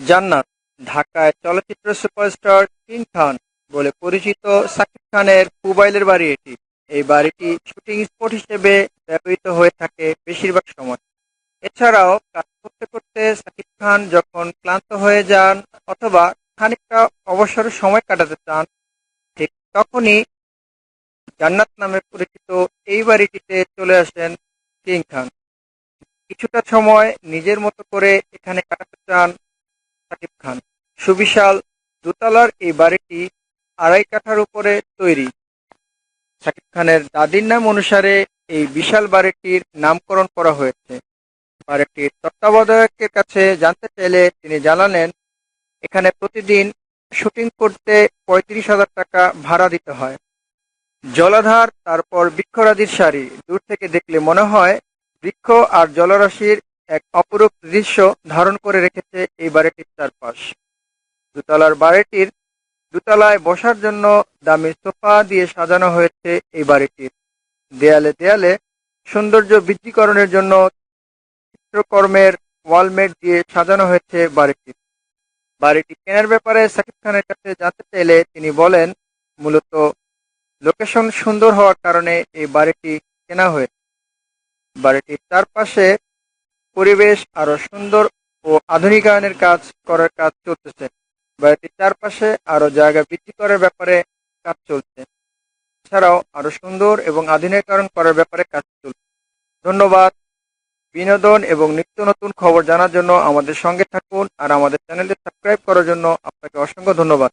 জান্নাত। ঢাকায় চলচ্চিত্র সুপারস্টার কিং খান বলে পরিচিত সাকিব খানের পুবাইলের বাড়ি এটি। এই বাড়িটি শুটিং স্পট হিসেবে ব্যবহৃত হয়ে থাকে বেশিরভাগ সময়। এছাড়াও কাজ করতে করতে সাকিব খান যখন ক্লান্ত হয়ে যান অথবা খানিকটা অবসর সময় কাটাতে চান, ঠিক তখনই জান্নাত নামে পরিচিত এই বাড়িটিতে চলে আসেন কিং খান। কিছুটা সময় নিজের মতো করে এখানে কাটাতে চান সাকিব খান। সুবিশাল দোতলার এই বাড়িটি আড়াই কাঠার উপরে তৈরি। সাকিব খানের দাদির নাম অনুসারে এই বিশাল বাড়িটির নামকরণ করা হয়েছে। বাড়িটির তত্ত্বাবধায়কের কাছে জানতে চাইলে তিনি জানালেন, এখানে প্রতিদিন শুটিং করতে পঁয়ত্রিশ হাজার টাকা ভাড়া দিতে হয়। জলাধার, তারপর বৃক্ষরাজির সারি দূর থেকে দেখলে মনে হয় বৃক্ষ আর জলরাশির এক অপরূপ দৃশ্য ধারণ করে রেখেছে এই বাড়িটির চারপাশ। দোতলার বাড়িটির দোতলায় বসার জন্য দামি সোফা দিয়ে সাজানো হয়েছে এই বাড়িটির। দেয়ালে দেয়ালে সৌন্দর্য বৃদ্ধিকরণের জন্য চিত্রকর্মের ওয়ালমেট দিয়ে সাজানো হয়েছে বাড়িটি। বাড়িটি কেনার ব্যাপারে সাকিব খানের কাছে জানতে চাইলে তিনি বলেন, মূলত লোকেশন সুন্দর হওয়ার কারণে এই বাড়িটি কেনা হয়েছে। বাড়িটির চারপাশে পরিবেশ আরও সুন্দর ও আধুনিকায়নের কাজ করার কাজ চলতেছে। বাড়িটির চারপাশে আরও জায়গা বৃদ্ধি করার ব্যাপারে কাজ চলছে। এছাড়াও আরও সুন্দর এবং আধুনিকরণ করার ব্যাপারে কাজ চলছে। ধন্যবাদ। বিনোদন এবং নিত্য নতুন খবর জানার জন্য আমাদের সঙ্গে থাকুন আর আমাদের চ্যানেলটি সাবস্ক্রাইব করার জন্য আপনাকে অসংখ্য ধন্যবাদ।